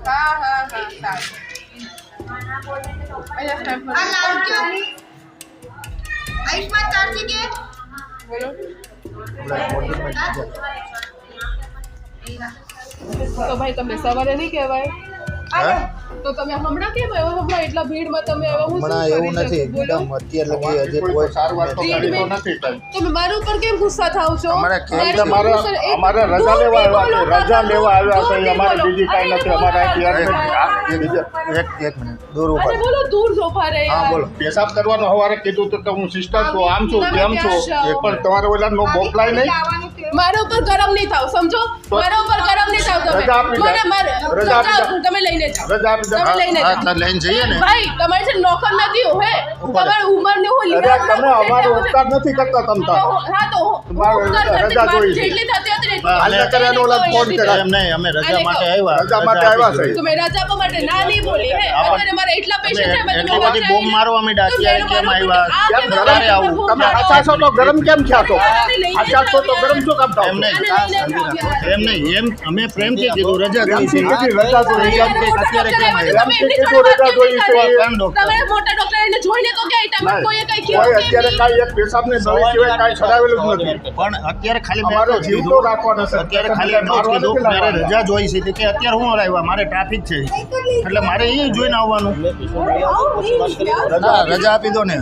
હા હા હા. સારું આયુષ્માન છે કે બોલો તો ભાઈ તમે સવારે નહીં કહેવાય? હે? તો તમે હમણાં કેમ આવ્યા? હમણાં એટલા ભીડમાં તમે આવ્યા? હું હમણાં એવું નથી શકું? અત્યારે લગી હજી કોઈ સારવાર તો કરી તો નથી. તમે મારા ઉપર કેમ ગુસ્સા થાવ છો? અમારે કેમ અમારે અમારે રજા લેવા આવ્યા છે રજા લેવા આવ્યા છે અમારે બીજી કાંઈ નથી અમારે બોલો, અહીંથી અરે આ- આ બીજા- એક એક મિનિટ દૂર ઊભા બોલો દૂર ઊભા રહે હા બોલો. પેશાબ કરવાનું હવારે કીધું તો હું સિસ્ટર છું આમ છું તમે છું. પણ તમારે ઓલા નો બોપલાય નહીં? મારા ઉપર ગરમ નહીં થાવ સમજો? મારા ઉપર તમે. તમે લઈને જાઓ. રજા તમે લઈને હા જાઓ. લઈને જઈએ ને. ભાઈ તમારી છે નોકર નથી હું હે તમારી ઉંમર ને હું તમે અમારો ઉપકાર નથી કરતા તમતા હા તો રજા જોઈ જેટલી થતી હતી ને એટલી અત્યારે ઓલા ફોન અહીંયાથી એમ નહીં અમે રજા માટે આવ્યા રજા માટે આવ્યા છે. દીધી. તમે રજા આપવા માટે ના નહીં બોલી હે અત્યારે મારે એટલા પેશન્ટ છે મેં એટલી બધી બોમ્બ મારવા તો કેમ આવ્યા? કેમ કેમ ગરમ આવું? તમે આછા છો તો ગરમ કેમ થયા છો આછા છો તો ગરમ શું કામ થાવ એમ નહીં. એમ નહીં એમ અમે પ્રેમથી કીધું રજા કીધી રજા. કે અત્યારે કેમ આવ્યા? એમ કીધું કેમ રજા કરી? જોઈ છે. ડોક્ટર. તમે મોટા ડોક્ટર એને જોઈને તો ગયા તમે નહીં. કઈ કીધું અત્યારે કેમ એક પેશાબની દવા સિવાય કાંઈ છડાવેલું જ નથી પણ અત્યારે ખાલી મેં જીવ તો છે અત્યારે ખાલી એટલું જ કીધું મારે રજા જોઈ છે કે અત્યારે હું આવ્યા? મારે ટ્રાફિક છે. એટલે મારે એ જોઈને આવવાનું. રજા આપી દો ને.